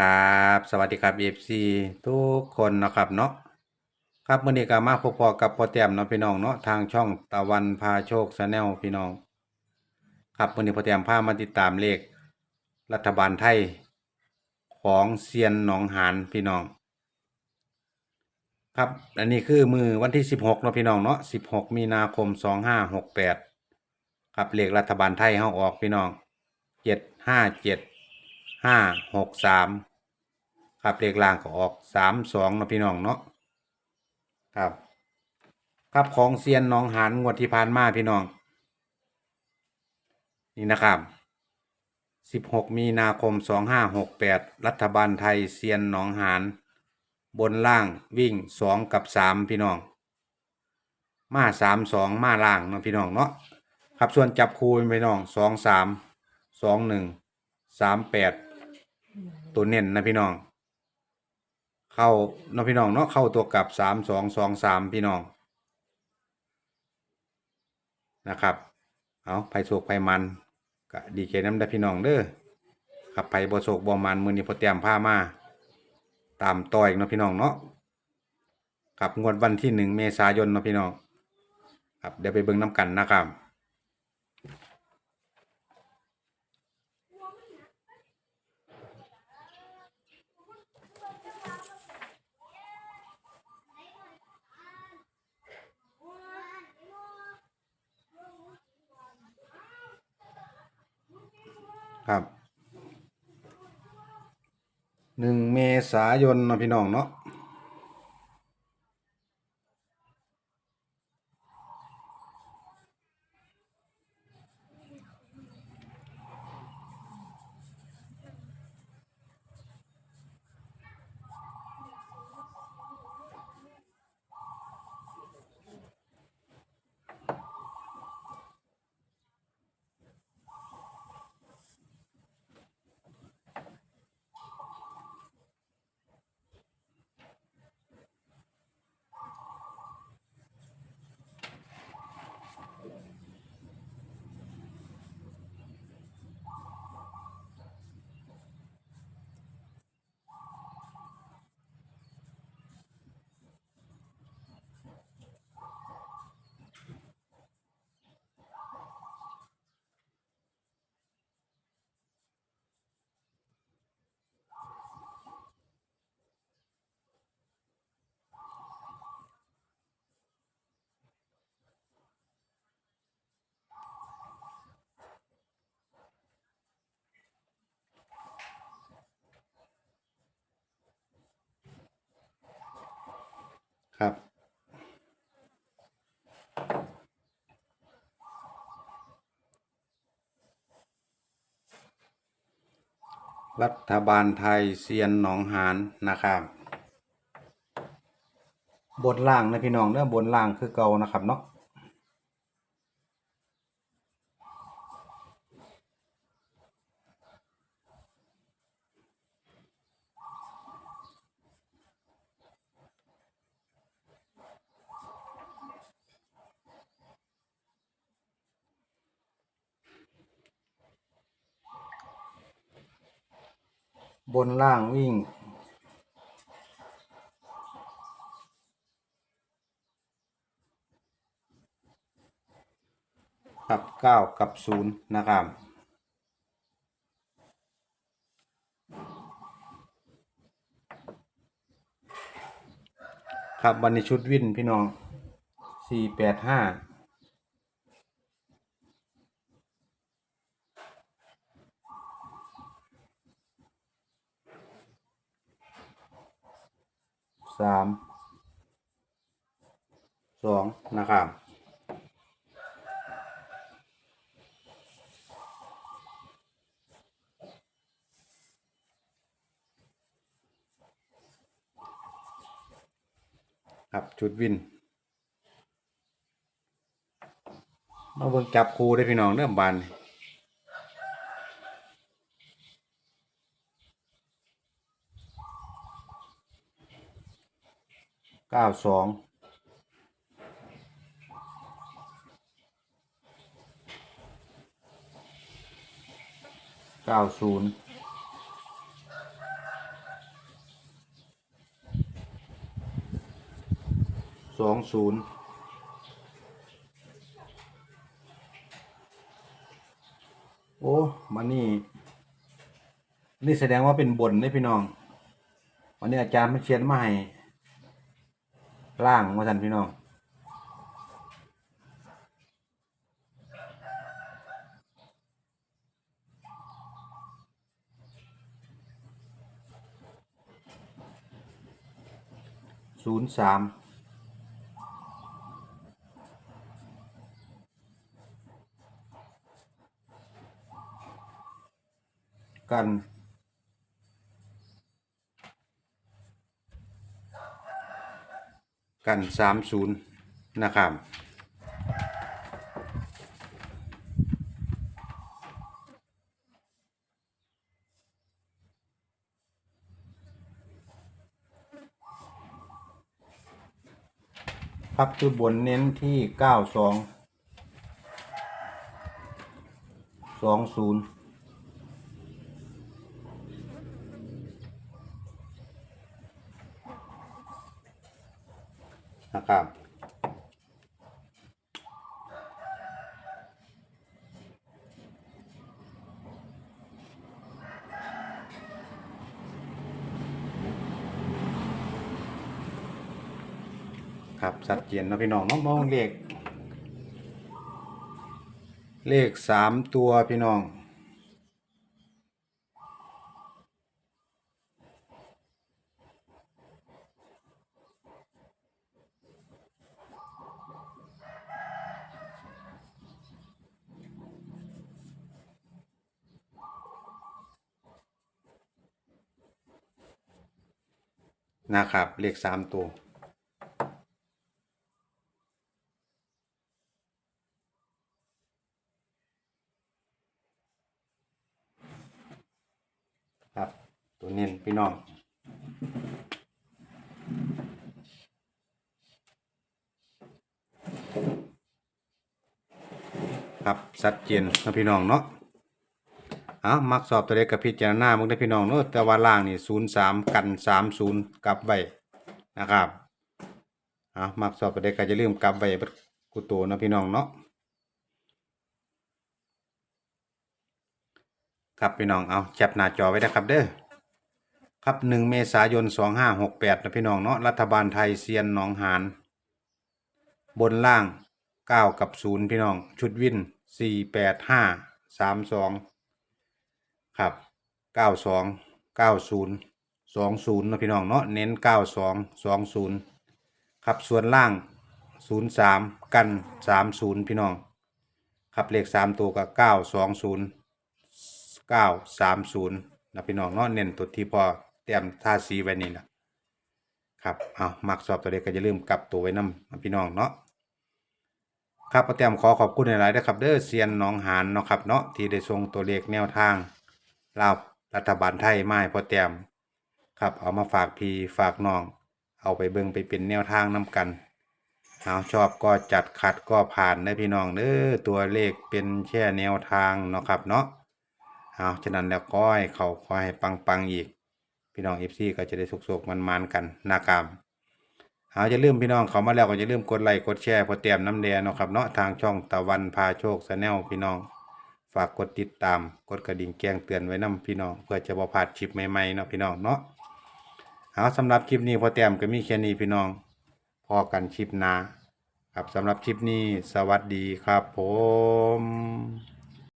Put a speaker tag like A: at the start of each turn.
A: ครับสวัสดีครับ FC ทุกคนนะครับเนาะครับมื้อนี้ก็มาพบพอกับพ่อแต้มเนาะพี่น้องเนาะทางช่องตะวันพาโชค Channel พี่น้อง ครับมื้อนี้พ่อแต้มพามาติดตามเลขรัฐบาลไทยของเซียนหนองหานพี่น้อง ครับอันนี้คือมือวันที่ 16เนาะพี่น้องเนาะ16 มีนาคม 2568 ครับเลขรัฐบาลไทยเฮาออกพี่น้อง 757 ห้าหกสามครับเลขล่างก็ออกสามสองนะพี่น้องเนาะครับ ครับของเซียนน้องหานงวดที่ผ่านมาพี่น้อง นี่นะครับสิบหกมีนาคมสองห้าหกแปดรัฐบาลไทยเซียนหนองหานบนล่างวิ่งสองกับสามพี่น้อง มาสามสองมาล่างเนาะพี่น้องเนาะครับส่วนจับคูณพี่น้องสองสามสองหนึ่งสามแปด ตัวเน้นนะพี่น้อง เข้าเนาะพี่น้องเนาะเข้าตัวกลับสามสองสองสามพี่น้องนะครับ เอาไผ่โศกไผ่มันก็ดีเกน้ำได้พี่น้องเด้อครับไผ่บ่โศกบ่มันมือนี้พอเตรียมผ้ามาตามต่ออีกเนาะพี่น้องเนาะครับงวดวันที่หนึ่งเมษายนเนาะพี่น้องครับเดี๋ยวไปเบิ่งน้ำกันนะครับ ครับหนึ่งเมษายนเนาะพี่น้องเนาะครับ รัฐบาลไทยเซียนหนองหานนะครับ บนล่างนะพี่น้องเด้อบนล่างคือเก่านะครับเนาะ บนล่างวิ่ง กับเก้ากับศูนย์นะครับครับวันนี้ชุดวินพี่น้องสี่แปดห้า สามสองนะครับครับชุดวินมาเบิ่งจับครูได้พี่น้องเริ่มบานนี่ เก้าสองเก้าศูนย์สองศูนย์โอ้มานนี่ นี่แสดงว่าเป็นบนได้พี่น้อง วันนี้อาจารย์มัเชียนมาให้ ล่างมาสันพี่น้องศูนย์สามกัน กันสามศูนย์นะครับครับคือบนเน้นที่เก้าสองสองศูนย์ นะครับครับชัดเจนเนาะพี่น้องน้องมองเลขเลขสามตัวพี่น้อง นะครับเลขสามตัว ครับตัวเน้นพี่น้องครับชัดเจนนะพี่น้องเนาะ อามักสอบตัวเล็กกับพิจารณามึงได้พี่น้องเนาะแต่ว่าล่างนี่ศูนย์สามกันสามศูนย์กลับไว้นะครับเอามักสอบตัวเล็กก็จะลืมกลับไว้เบิดกุโตนะพี่น้องเนาะครับพี่น้องเอาแคปหน้าจอไว้นะครับเด้อครับหนึ่งเมษายนสองห้าหกแปดนะพี่น้องเนาะรัฐบาลไทยเซียนหนองหานบนล่างเก้ากับศูนย์พี่น้อง ชุดวินสี่แปดห้าสามสอง ครับเก้าสองเก้าศูนย์สองศูนย์นะพี่น้องเนาะเน้นเก้าสองสองศูนย์ครับส่วนล่างศูนย์สามกันสามศูนย์พี่น้องครับเลขสามตัวกับเก้าสองศูนย์เก้าสามศูนย์นะพี่น้องเนาะเน้นตัวที่พอเตรียมท่าสีไว้นี่นะครับเอามักสอบตัวเลขก็อย่าลืมกลับตัวไว้นำพี่น้องเนาะครับป้าแต้มขอขอบคุณหลายๆนะครับเด้อเซียนน้องหานเนาะครับเนาะที่ได้ส่งตัวเลขแนวทาง ลาวรัฐบาลไทยไมาให้พ่อแต้มครับเอามาฝากพี่ฝากน้อง เอาไปเบิ่งไปเป็นแนวทางนํกันเอาชอบก็จัดขัดก็ผ่านได้พี่น้องเด้อตัวเลขเป็นแค่แนวทางเนาะครับเนาะเอาฉะนั้นแล้วก็ให้เขาขอให้ปังๆอีก พี่น้องเอฟซีก็จะได้สุกๆมันๆกันนะครับเอาจะลืมพี่น้องเขามาแล้วก็จะลืมกดไลค์กดแชร์พอเตรียมน้ำแดงเนาะครับเนาะทางช่องตะวันพาโชคชาแนลพี่น้อง ฝากกดติดตาม กดกระดิ่งแจ้งเตือนไว้นํพี่น้อง เพื่อจะบ่พลาดคลิปใหม่ๆเนาะพี่น้องเนาะเอาสำหรับคลิปนี้พอแต้มก็มีแค่นี้พี่น้อง พอกันคลิปหน้าครับสำหรับคลิปนี้สวัสดีครับผม